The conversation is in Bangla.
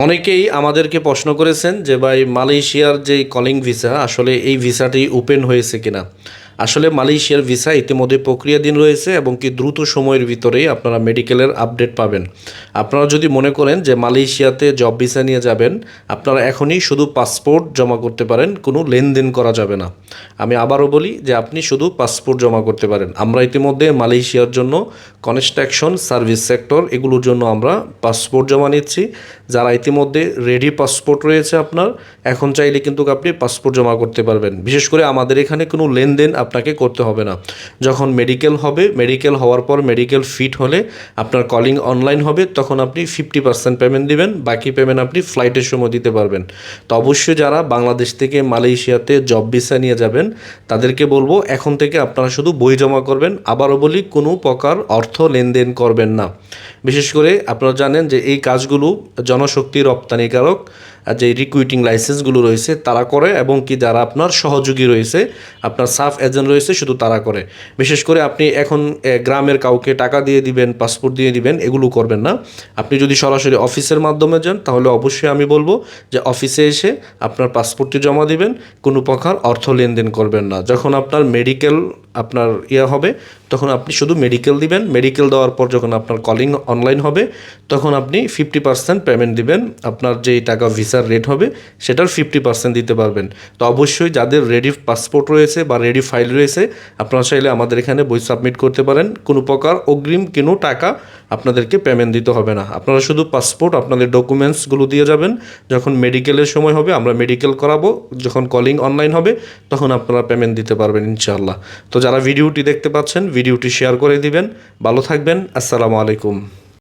অনেকেই আমাদেরকে প্রশ্ন করেছেন যে ভাই মালয়েশিয়ার যে কলিং ভিসা আসলে এই ভিসাটি ওপেন হয়েছে কিনা। আসলে মালয়েশিয়ার ভিসা ইতিমধ্যে প্রক্রিয়াধীন রয়েছে এবং কি দ্রুত সময়ের ভিতরেই আপনারা মেডিকেলের আপডেট পাবেন। আপনারা যদি মনে করেন যে মালয়েশিয়াতে জব ভিসা নিয়ে যাবেন, আপনারা এখনই শুধু পাসপোর্ট জমা করতে পারেন, কোনো লেনদেন করা যাবে না। আমি আবারও বলি যে আপনি শুধু পাসপোর্ট জমা করতে পারেন। আমরা ইতিমধ্যে মালয়েশিয়ার জন্য কনস্ট্রাকশন সার্ভিস সেক্টর, এগুলোর জন্য আমরা পাসপোর্ট জমা নিচ্ছি। যারা ইতিমধ্যে রেডি পাসপোর্ট রয়েছে আপনার, এখন চাইলে কিন্তু আপনি পাসপোর্ট জমা করতে পারবেন। বিশেষ করে আমাদের এখানে কোনো লেনদেন আপনাকে করতে হবে না। যখন মেডিকেল হবে মেডিকেল হওয়ার পর মেডিকেল ফিট হলে আপনার কলিং অনলাইন হবে, তখন আপনি ফিফটি পার্সেন্ট পেমেন্ট দিবেন, বাকি পেমেন্ট আপনি ফ্লাইটের সময় দিতে পারবেন। তো অবশ্যই যারা বাংলাদেশ থেকে মালয়েশিয়াতে জব ভিসা নিয়ে যাবেন, তাদেরকে বলব এখন থেকে আপনারা শুধু বই জমা করবেন, আবারও বলি কোনো প্রকার অর্থ লেনদেন করবেন না। বিশেষ করে আপনারা জানেন যে এই কাজগুলো জনশক্তি রপ্তানিকারক যে রিকুইটিং লাইসেন্সগুলো রয়েছে, তারা করে এবং কি যারা আপনার সহযোগী রয়েছে, আপনার সাফ এজেন্ট রয়েছে, শুধু তারা করে। বিশেষ করে আপনি এখন গ্রামের কাউকে টাকা দিয়ে দিবেন পাসপোর্ট দিয়ে দিবেন, এগুলো করবেন না। আপনি যদি সরাসরি অফিসের মাধ্যমে যান, তাহলে অবশ্যই আমি বলব যে অফিসে এসে আপনার পাসপোর্টটি জমা দিবেন, কোনো প্রকার অর্থ লেনদেন করবেন না। যখন আপনার মেডিকেল আপনার ইয়ে হবে, তখন আপনি শুধু মেডিকেল দিবেন। মেডিকেল দেওয়ার পর যখন আপনার কলিং অনলাইন হবে, তখন আপনি ফিফটি পার্সেন্ট পেমেন্ট দিবেন। আপনার যেই টাকা ভিসার রেট হবে, সেটার ফিফটি পার্সেন্ট দিতে পারবেন। তো অবশ্যই যাদের রেডি পাসপোর্ট রয়েছে বা রেডি ফাইল রয়েছে, আপনারা চাইলে আমাদের এখানে বই সাবমিট করতে পারেন। কোনো প্রকার অগ্রিম কোনো টাকা আপনাদেরকে পেমেন্ট দিতে হবে না। আপনারা শুধু পাসপোর্ট আপনাদের ডকুমেন্টসগুলো দিয়ে যাবেন। যখন মেডিকেলের সময় হবে, আমরা মেডিকেল করাবো। যখন কলিং অনলাইন হবে, তখন আপনারা পেমেন্ট দিতে পারবেন, ইনশাআল্লাহ। তো যারা ভিডিওটি দেখতে পাচ্ছেন ভিডিওটি শেয়ার করে দিবেন। ভালো থাকবেন। আসসালামু আলাইকুম।